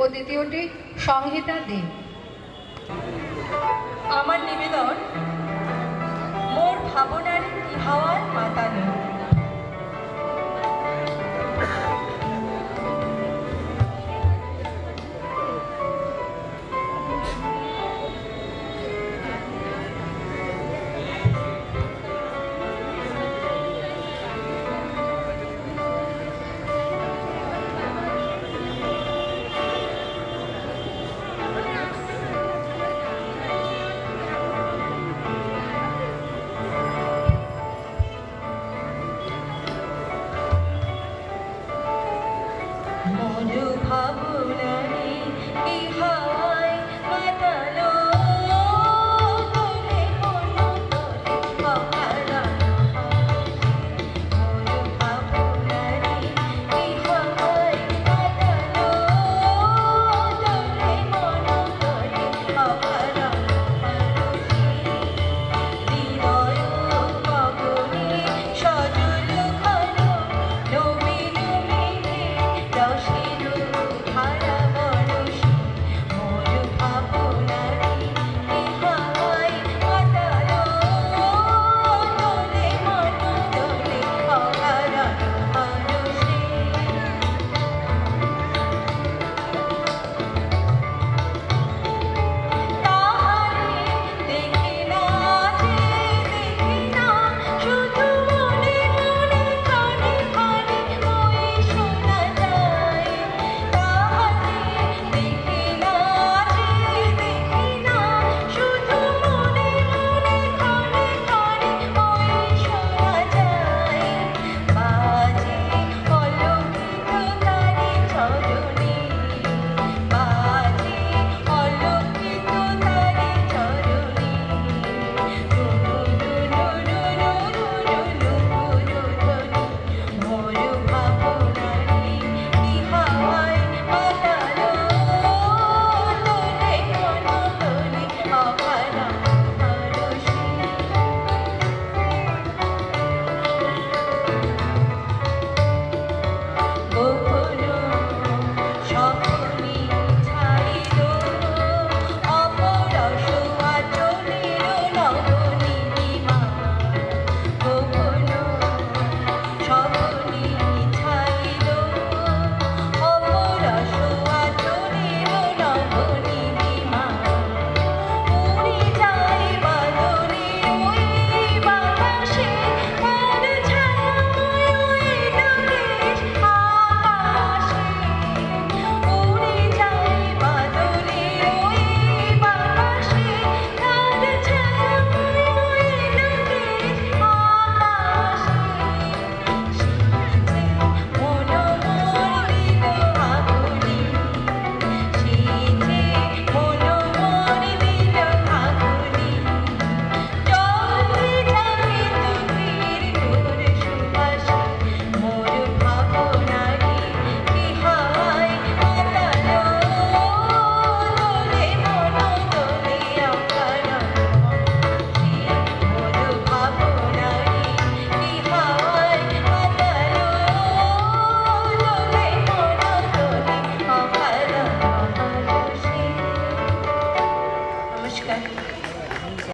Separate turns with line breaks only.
ও দ্বিতীয়টি সংহিতা দে।
আমার নিবেদন মোর ভাবনার ইহাওয়ার মাতানো মন ভাবনা